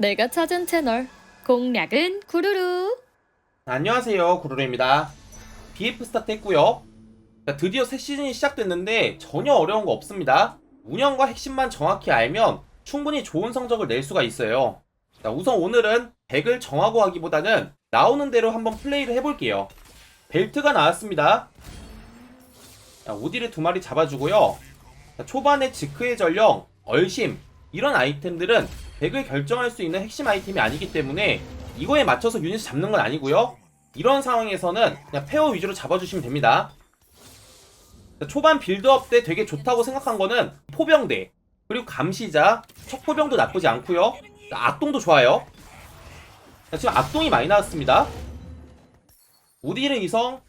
내가 찾은 채널 공략은 구루루. 안녕하세요 구루루입니다. BF 스타트 했고요. 자, 드디어 새 시즌이 시작됐는데 전혀 어려운 거 없습니다. 운영과 핵심만 정확히 알면 충분히 좋은 성적을 낼 수가 있어요. 자, 우선 오늘은 덱을 정하고 하기보다는 나오는 대로 한번 플레이를 해볼게요. 벨트가 나왔습니다. 자, 우디를 두 마리 잡아주고요. 자, 초반에 지크의 전령, 얼심 이런 아이템들은 덱을 결정할 수 있는 핵심 아이템이 아니기 때문에 이거에 맞춰서 유닛을 잡는 건 아니고요. 이런 상황에서는 그냥 페어 위주로 잡아주시면 됩니다. 초반 빌드업 때 되게 좋다고 생각한 거는 포병대 그리고 감시자 척포병도 나쁘지 않고요. 악동도 좋아요. 자, 지금 악동이 많이 나왔습니다. 우디르 이성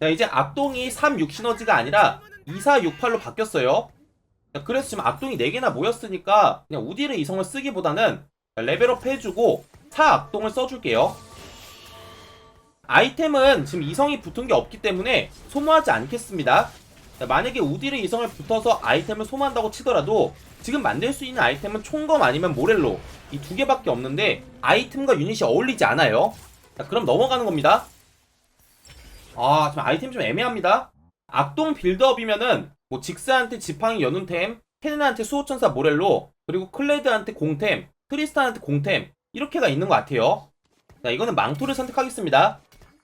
자, 이제 악동이 3, 6 시너지가 아니라 2, 4, 6, 8로 바뀌었어요. 자, 그래서 지금 악동이 4개나 모였으니까 그냥 우디르 이성을 쓰기보다는 레벨업 해주고 타 악동을 써줄게요. 아이템은 지금 이성이 붙은 게 없기 때문에 소모하지 않겠습니다. 자, 만약에 우디르 이성을 붙어서 아이템을 소모한다고 치더라도 지금 만들 수 있는 아이템은 총검 아니면 모렐로 이 두 개밖에 없는데 아이템과 유닛이 어울리지 않아요. 자, 그럼 넘어가는 겁니다. 아, 지금 아이템 좀 애매합니다. 악동 빌드업이면은 뭐 직스한테 지팡이 연운템, 케넨한테 수호천사 모렐로, 그리고 클레드한테 공템, 트리스탄한테 공템 이렇게가 있는 것 같아요. 자, 이거는 망토를 선택하겠습니다.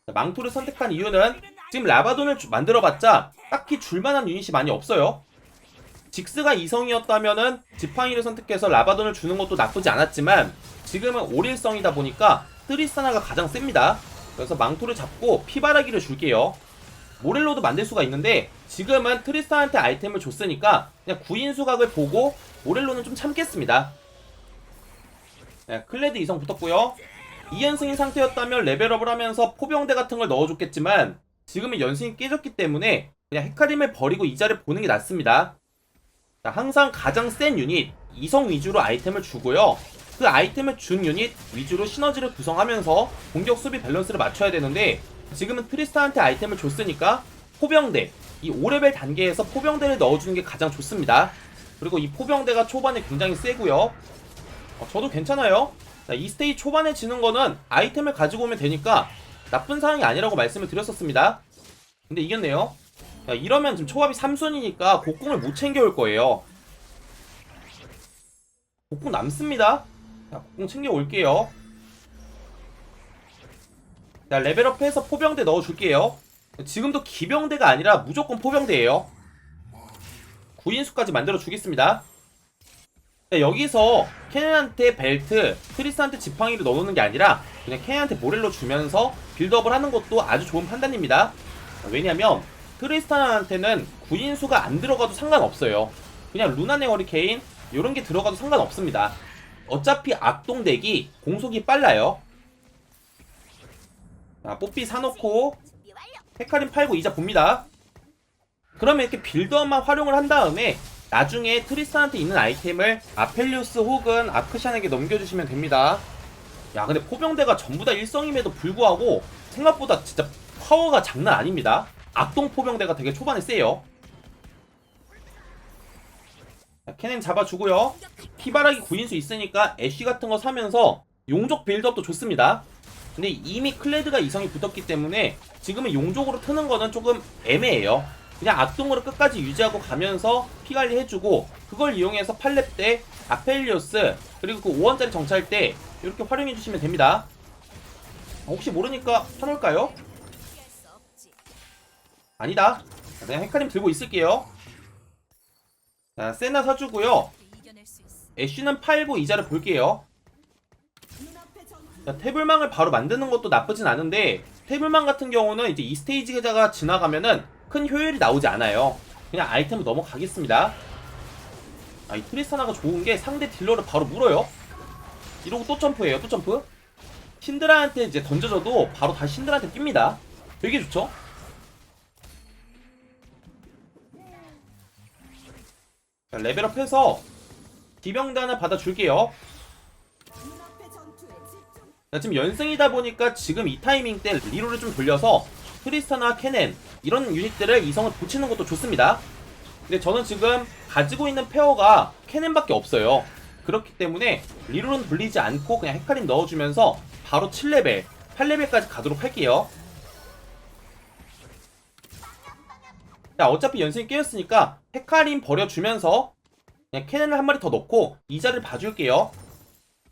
자, 망토를 선택한 이유는 지금 라바돈을 주- 만들어봤자 딱히 줄만한 유닛이 많이 없어요. 직스가 이성이었다면은 지팡이를 선택해서 라바돈을 주는 것도 나쁘지 않았지만 지금은 오릴성이다 보니까 트리스타나가 가장 셉니다. 그래서 망토를 잡고 피바라기를 줄게요. 모렐로도 만들 수가 있는데 지금은 트리스타한테 아이템을 줬으니까 그냥 구인 수각을 보고 모렐로는 좀 참겠습니다. 네, 클레드 이성 붙었고요. 2연승인 상태였다면 레벨업을 하면서 포병대 같은 걸 넣어줬겠지만 지금은 연승이 깨졌기 때문에 그냥 헤카림을 버리고 이자를 보는 게 낫습니다. 자, 항상 가장 센 유닛 이성 위주로 아이템을 주고요. 그 아이템을 준 유닛 위주로 시너지를 구성하면서 공격 수비 밸런스를 맞춰야 되는데 지금은 트리스타한테 아이템을 줬으니까 포병대 이 5레벨 단계에서 포병대를 넣어주는 게 가장 좋습니다. 그리고 이 포병대가 초반에 굉장히 세고요. 어, 저도 괜찮아요. 자, 이 스테이 초반에 지는 거는 아이템을 가지고 오면 되니까 나쁜 상황이 아니라고 말씀을 드렸었습니다. 근데 이겼네요. 야, 이러면 지금 초밥이 3순이니까 곡궁을 못 챙겨올 거예요. 곡궁 남습니다. 자, 곡궁 챙겨올게요. 자, 레벨업해서 포병대 넣어줄게요. 지금도 기병대가 아니라 무조건 포병대예요. 구인수까지 만들어주겠습니다. 자, 여기서 케넨한테 벨트, 트리스한테 지팡이를 넣어놓는 게 아니라 그냥 케넨한테 모렐로 주면서 빌드업을 하는 것도 아주 좋은 판단입니다. 자, 왜냐면 트리스탄한테는 구인수가 안 들어가도 상관없어요. 그냥 루나네 허리케인 이런 게 들어가도 상관없습니다. 어차피 악동덱이 공속이 빨라요. 자, 뽀삐 사놓고 헤카림 팔고 이자 봅니다. 그러면 이렇게 빌드업만 활용을 한 다음에 나중에 트리스한테 있는 아이템을 아펠리우스 혹은 아크샨에게 넘겨주시면 됩니다. 야 근데 포병대가 전부 다 일성임에도 불구하고 생각보다 진짜 파워가 장난 아닙니다. 악동 포병대가 되게 초반에 세요. 자, 캐넨 잡아주고요. 피바라기 구인수 있으니까 애쉬 같은 거 사면서 용족 빌드업도 좋습니다. 근데 이미 클레드가 이성이 붙었기 때문에 지금은 용족으로 트는 거는 조금 애매해요. 그냥 악동으로 끝까지 유지하고 가면서 피 관리 해주고 그걸 이용해서 8렙 때 아펠리오스 그리고 그 5원짜리 정찰 때 이렇게 활용해 주시면 됩니다. 혹시 모르니까 사놓을까요? 아니다. 자, 그냥 헤카림 들고 있을게요. 자, 세나 사주고요. 애쉬는 팔고 이자를 볼게요. 자, 태블망을 바로 만드는 것도 나쁘진 않은데 태블망 같은 경우는 이제 이 스테이지가 지나가면은 큰 효율이 나오지 않아요. 그냥 아이템을 넘어가겠습니다. 아, 이 트리스타나가 좋은 게 상대 딜러를 바로 물어요. 이러고 또 점프해요. 또 점프. 신드라한테 이제 던져줘도 바로 다시 신드라한테 뜁니다. 되게 좋죠? 자, 레벨업해서 하나 받아줄게요. 자, 지금 연승이다 보니까 지금 이 타이밍 때 리로를 좀 돌려서 트리스타나 케넨 이런 유닛들을 이성을 붙이는 것도 좋습니다. 근데 저는 지금 가지고 있는 페어가 케넨밖에 없어요. 그렇기 때문에 리롤은 돌리지 않고 그냥 헤카림 넣어주면서 바로 7레벨, 8레벨까지 가도록 할게요. 자, 어차피 연승이 깨졌으니까 헤카림 버려주면서 그냥 캐넨을 한 마리 더 넣고 이자를 봐줄게요.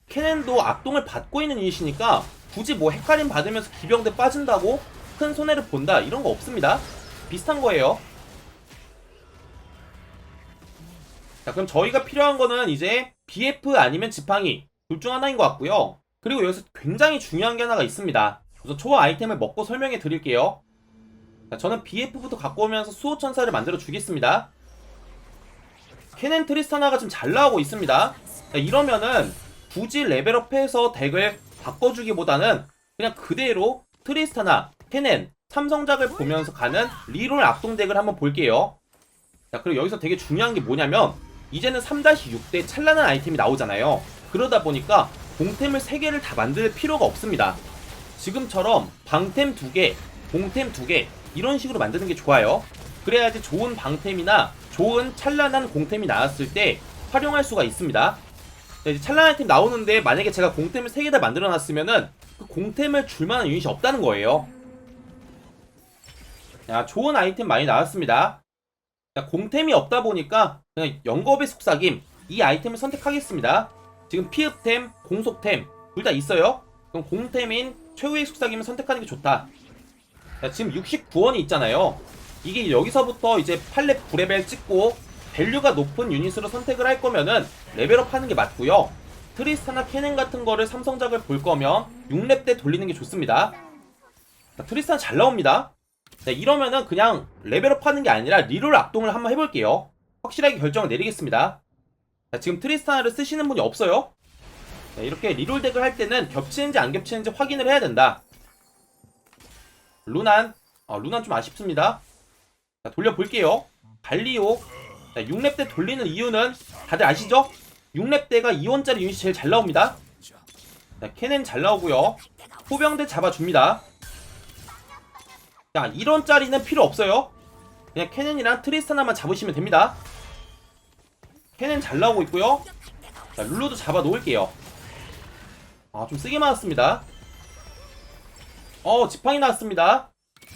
캐넨도 악동을 받고 있는 유닛이니까 굳이 뭐 헤카림 받으면서 기병대 빠진다고 큰 손해를 본다 이런 거 없습니다. 비슷한 거예요. 자, 그럼 저희가 필요한 거는 이제 BF 아니면 지팡이 둘 중 하나인 것 같고요. 그리고 여기서 굉장히 중요한 게 하나가 있습니다. 우선 초보 아이템을 먹고 설명해 드릴게요. 자, 저는 BF부터 갖고 오면서 수호천사를 만들어 주겠습니다. 캐넨 트리스타나가 좀잘 나오고 있습니다. 자, 이러면은 굳이 레벨업해서 덱을 바꿔주기보다는 그냥 그대로 트리스타나, 캐넨, 삼성작을 보면서 가는 리롤 악동 덱을 한번 볼게요. 자, 그리고 여기서 되게 중요한 게 뭐냐면 이제는 3-6대 찬란한 아이템이 나오잖아요. 그러다 보니까 공템을 3개를 다 만들 필요가 없습니다. 지금처럼 방템 2개, 공템 2개 이런 식으로 만드는 게 좋아요. 그래야지 좋은 방템이나 좋은 찬란한 공템이 나왔을 때 활용할 수가 있습니다. 자, 이제 찬란한 아이템 나오는데 만약에 제가 공템을 3개 다 만들어 놨으면은 그 공템을 줄 만한 유닛이 없다는 거예요. 야, 좋은 아이템 많이 나왔습니다. 자, 공템이 없다 보니까 그냥 영겁의 속삭임 이 아이템을 선택하겠습니다. 지금 피읍템, 공속템 둘 다 있어요. 그럼 공템인 최후의 속삭임을 선택하는 게 좋다. 자, 지금 69원이 있잖아요. 이게 여기서부터 이제 8렙 9레벨 찍고 밸류가 높은 유닛으로 선택을 할 거면은 레벨업 하는 게 맞고요. 트리스타나 캐넨 같은 거를 삼성작을 볼 거면 6렙 때 돌리는 게 좋습니다. 자, 트리스타나 잘 나옵니다. 자, 이러면은 그냥 레벨업 하는 게 아니라 리롤 악동을 한번 해볼게요. 확실하게 결정을 내리겠습니다. 자, 지금 트리스타나를 쓰시는 분이 없어요. 자, 이렇게 리롤 덱을 할 때는 겹치는지 안 겹치는지 확인을 해야 된다. 루난, 어, 루난 좀 아쉽습니다. 자, 돌려볼게요. 발리오. 자, 6렙 때 돌리는 이유는 다들 아시죠? 6렙 때가 2원짜리 유닛이 제일 잘 나옵니다. 자, 캐넨 잘 나오고요. 호병대 잡아줍니다. 자, 1원짜리는 필요 없어요. 그냥 캐넨이랑 트리스타나만 잡으시면 됩니다. 캐넨 잘 나오고 있고요. 자, 룰루도 잡아 놓을게요. 아, 좀 쓰게 맞았습니다. 어, 지팡이 나왔습니다.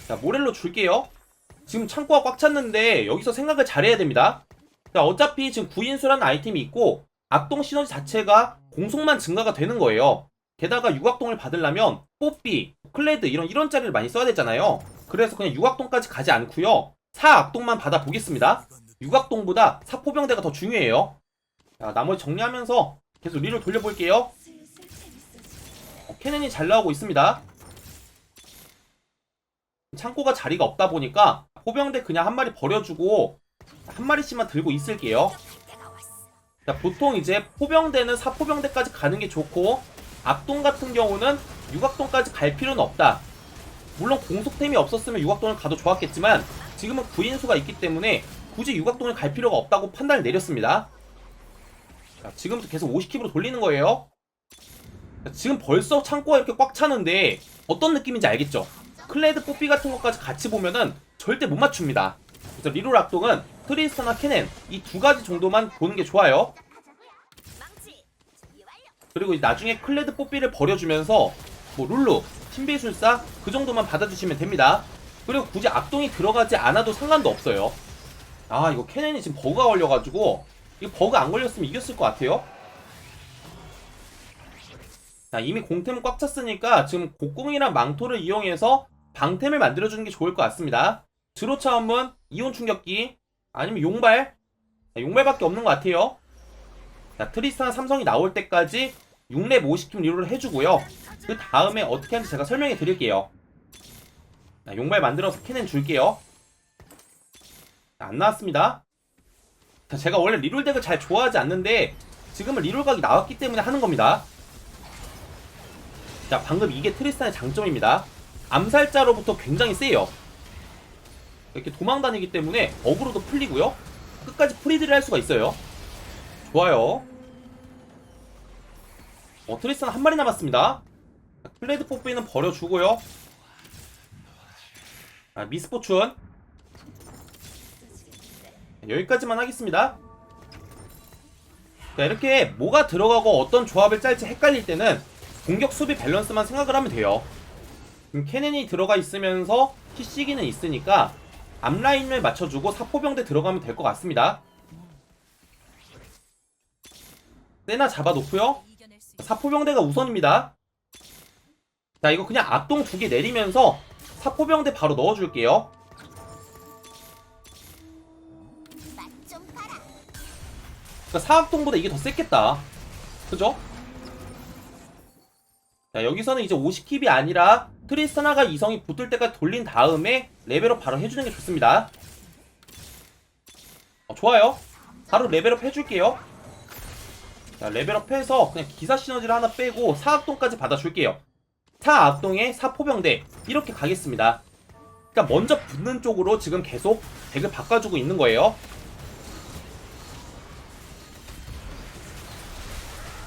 자, 모렐로 줄게요. 지금 창고가 꽉 찼는데 여기서 생각을 잘해야 됩니다. 자, 어차피 지금 구인수라는 아이템이 있고 악동 시너지 자체가 공속만 증가가 되는 거예요. 게다가 육악동을 받으려면 뽀삐, 클레드 이런 1원짜리를 많이 써야 되잖아요. 그래서 그냥 육악동까지 가지 않고요. 사악동만 받아보겠습니다. 육악동보다 사포병대가 더 중요해요. 자, 나머지 정리하면서 계속 리를 돌려볼게요. 어, 캐넨이 잘 나오고 있습니다. 창고가 자리가 없다 보니까 포병대 그냥 한 마리 버려주고 한 마리씩만 들고 있을게요. 자, 보통 이제 포병대는 사포병대까지 가는 게 좋고 악동 같은 경우는 육악동까지 갈 필요는 없다. 물론 공속템이 없었으면 육악동을 가도 좋았겠지만 지금은 구인수가 있기 때문에 굳이 육악동을 갈 필요가 없다고 판단을 내렸습니다. 자, 지금부터 계속 50킵으로 돌리는 거예요. 자, 지금 벌써 창고가 이렇게 꽉 차는데 어떤 느낌인지 알겠죠? 클레드 뽀삐 같은 것까지 같이 보면은 절대 못 맞춥니다. 그래서 리롤 악동은 트리스타나 캐넨 이 두 가지 정도만 보는 게 좋아요. 그리고 나중에 클레드 뽀삐를 버려주면서 뭐 룰루, 신비술사 그 정도만 받아주시면 됩니다. 그리고 굳이 악동이 들어가지 않아도 상관도 없어요. 아 이거 캐넨이 지금 버그가 걸려가지고 이거 버그 안 걸렸으면 이겼을 것 같아요. 자 이미 공템은 꽉 찼으니까 지금 곡궁이랑 망토를 이용해서 방템을 만들어주는 게 좋을 것 같습니다. 드로 차원문, 이온 충격기, 아니면 용발. 자, 용발밖에 없는 것 같아요. 자, 트리스타나 삼성이 나올 때까지 6렙 50킴 리롤을 해주고요. 그 다음에 어떻게 하는지 제가 설명해 드릴게요. 자, 용발 만들어서 캐넨 줄게요. 자, 안 나왔습니다. 자, 제가 원래 리롤 덱을 잘 좋아하지 않는데 지금은 리롤 각이 나왔기 때문에 하는 겁니다. 자, 방금 이게 트리스탄의 장점입니다. 암살자로부터 굉장히 세요. 이렇게 도망다니기 때문에 어그로도 풀리고요. 끝까지 프리드를 할 수가 있어요. 좋아요. 어, 트리스탄 한 마리 남았습니다. 자, 클레드 뽀삐는 버려주고요. 아, 미스포춘. 여기까지만 하겠습니다. 자, 이렇게 뭐가 들어가고 어떤 조합을 짤지 헷갈릴 때는 공격 수비 밸런스만 생각을 하면 돼요. 지금 캐넨이 들어가 있으면서 CC기는 있으니까 앞라인을 맞춰주고 사포병대 들어가면 될 것 같습니다. 세나 잡아놓고요. 사포병대가 우선입니다. 자 이거 그냥 악동 두 개 내리면서 사포병대 바로 넣어줄게요. 그러니까 사악동보다 이게 더 셌겠다. 그죠? 자, 여기서는 이제 50킵이 아니라 트리스타나가 이성이 붙을 때까지 돌린 다음에 레벨업 바로 해주는 게 좋습니다. 어, 좋아요. 바로 레벨업 해줄게요. 자, 레벨업 해서 그냥 기사 시너지를 하나 빼고 사악동까지 받아줄게요. 사악동에 사포병대 이렇게 가겠습니다. 그러니까 먼저 붙는 쪽으로 지금 계속 덱을 바꿔주고 있는 거예요.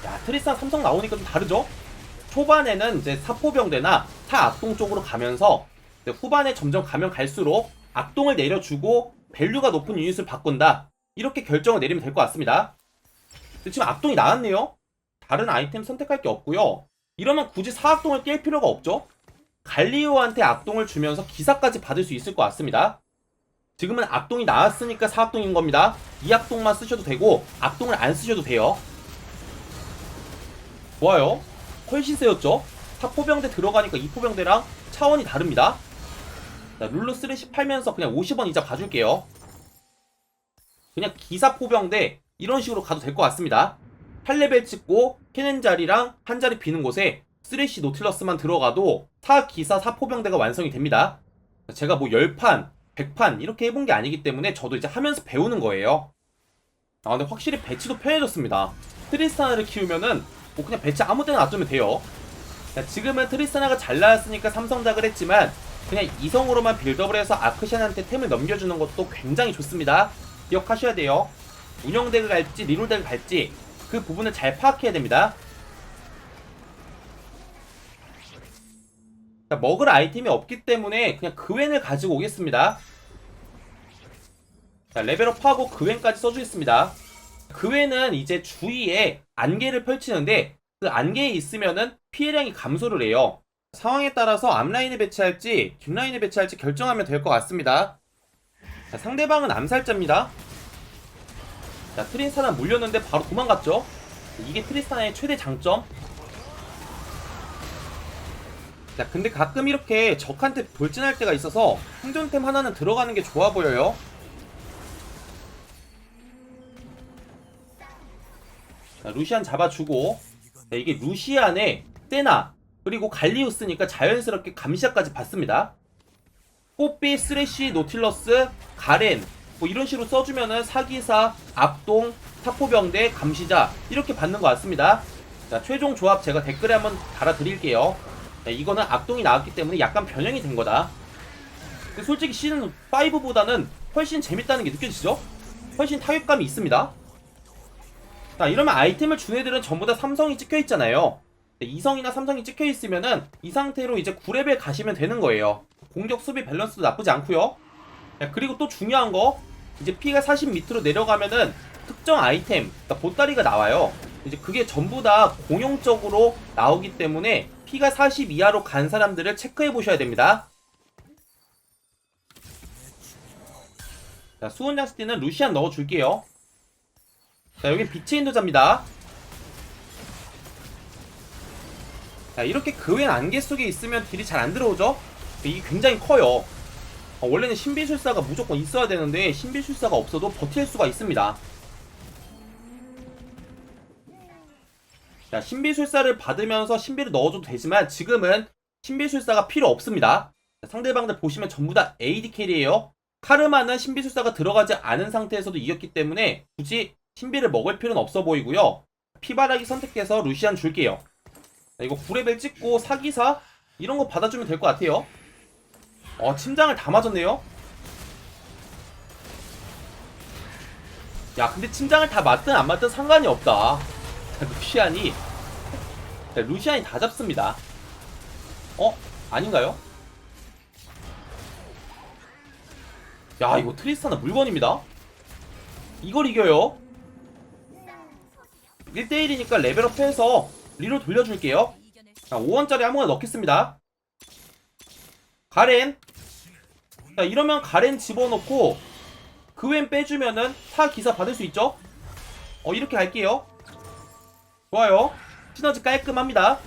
야, 트리스탄 삼성 나오니까 좀 다르죠? 초반에는 이제 사포병대나 사악동 쪽으로 가면서 후반에 점점 가면 갈수록 악동을 내려주고 밸류가 높은 유닛을 바꾼다. 이렇게 결정을 내리면 될 것 같습니다. 지금 악동이 나왔네요? 다른 아이템 선택할 게 없고요. 이러면 굳이 사악동을 깰 필요가 없죠? 갈리오한테 악동을 주면서 기사까지 받을 수 있을 것 같습니다. 지금은 악동이 나왔으니까 사악동인 겁니다. 이 악동만 쓰셔도 되고 악동을 안 쓰셔도 돼요. 좋아요. 훨씬 세였죠? 사포병대 들어가니까 이 포병대랑 차원이 다릅니다. 자, 룰루 쓰레시 팔면서 그냥 50원 이자 봐줄게요. 그냥 기사 포병대 이런 식으로 가도 될 것 같습니다. 8레벨 찍고 캐넨 자리랑 한 자리 비는 곳에 쓰레시 노틸러스만 들어가도 타 기사 사포병대가 완성이 됩니다. 제가 뭐 10판, 100판 이렇게 해본 게 아니기 때문에 저도 이제 하면서 배우는 거예요. 아 근데 확실히 배치도 편해졌습니다. 트리스타나를 키우면은 뭐 그냥 배치 아무 때나 놔두면 돼요. 자, 지금은 트리스타나가 잘 나왔으니까 삼성작을 했지만 그냥 이성으로만 빌드업을 해서 아크샨한테 템을 넘겨주는 것도 굉장히 좋습니다. 기억하셔야 돼요. 운영덱을 갈지 리롤덱을 갈지 그 부분을 잘 파악해야 됩니다. 자, 먹을 아이템이 없기 때문에 그냥 그웬을 가지고 오겠습니다. 자, 레벨업하고 그웬까지 써주겠습니다. 그외는 이제 주위에 안개를 펼치는데 그 안개에 있으면은 피해량이 감소를 해요. 상황에 따라서 앞라인에 배치할지 뒷라인에 배치할지 결정하면 될 것 같습니다. 자, 상대방은 암살자입니다. 자, 트리스타나 물렸는데 바로 도망갔죠? 이게 트리스타나의 최대 장점. 자, 근데 가끔 이렇게 적한테 돌진할 때가 있어서 생존템 하나는 들어가는 게 좋아 보여요. 자, 루시안 잡아주고 자, 이게 루시안에 세나 그리고 갈리우스니까 자연스럽게 감시아까지 받습니다. 뽀삐, 쓰레쉬, 노틸러스, 가렌 뭐 이런 식으로 써주면은 사기사, 압동, 타포병대, 감시자 이렇게 받는 것 같습니다. 자 최종 조합 제가 댓글에 한번 달아드릴게요. 자, 이거는 악동이 나왔기 때문에 약간 변형이 된 거다. 솔직히 시즌 5보다는 훨씬 재밌다는 게 느껴지죠? 훨씬 타격감이 있습니다. 자 이러면 아이템을 준 애들은 전부 다 삼성이 찍혀 있잖아요. 이성이나 삼성이 찍혀 있으면은 이 상태로 이제 9레벨 가시면 되는 거예요. 공격 수비 밸런스도 나쁘지 않고요. 야, 그리고 또 중요한 거 이제 피가 40 밑으로 내려가면은 특정 아이템, 그러니까 보따리가 나와요. 이제 그게 전부 다 공용적으로 나오기 때문에 피가 40 이하로 간 사람들을 체크해 보셔야 됩니다. 자, 수은 장스티는 루시안 넣어줄게요. 자, 여긴 빛의 인도자입니다. 자, 이렇게 그웬 안개 속에 있으면 딜이 잘 안 들어오죠? 이게 굉장히 커요. 어, 원래는 신비술사가 무조건 있어야 되는데 신비술사가 없어도 버틸 수가 있습니다. 자, 신비술사를 받으면서 신비를 넣어줘도 되지만 지금은 신비술사가 필요 없습니다. 자, 상대방들 보시면 전부 다 AD 캐리에요. 카르마는 신비술사가 들어가지 않은 상태에서도 이겼기 때문에 굳이 신비를 먹을 필요는 없어 보이고요. 피바라기 선택해서 루시안 줄게요. 자, 이거 9레벨 찍고 사기사 이런 거 받아주면 될 것 같아요. 어, 침장을 다 맞았네요. 야, 근데 침장을 다 맞든 안 맞든 상관이 없다. 자, 루시안이 자, 루시안이 다 잡습니다. 어? 아닌가요? 야, 이거 트리스타나 물건입니다. 이걸 이겨요. 1대1이니까 레벨업 해서 리로 돌려줄게요. 자, 5원짜리 아무거나 넣겠습니다. 가렌. 자, 이러면 가렌 집어넣고 그 웬 빼주면은 타 기사 받을 수 있죠? 어, 이렇게 할게요. 좋아요. 시너지 깔끔합니다.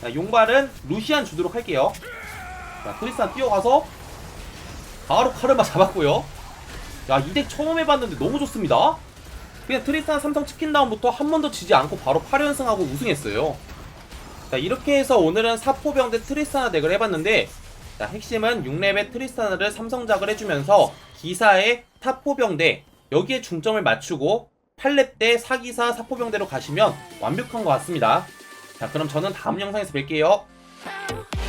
자, 용발은 루시안 주도록 할게요. 자, 크리스탄 뛰어가서 바로 카르마 잡았고요. 야, 이 덱 처음 해봤는데 너무 좋습니다. 그냥 트리스탄 삼성 치킨 다운부터 한 번도 지지 않고 바로 8연승하고 우승했어요. 자, 이렇게 해서 오늘은 사포병 대 트리스타나 덱을 해봤는데 자, 핵심은 6렙의 트리스타나를 삼성작을 해주면서 기사의 타포병 대 여기에 중점을 맞추고 8렙 때 사기사 사포병대로 가시면 완벽한 것 같습니다. 자, 그럼 저는 다음 영상에서 뵐게요.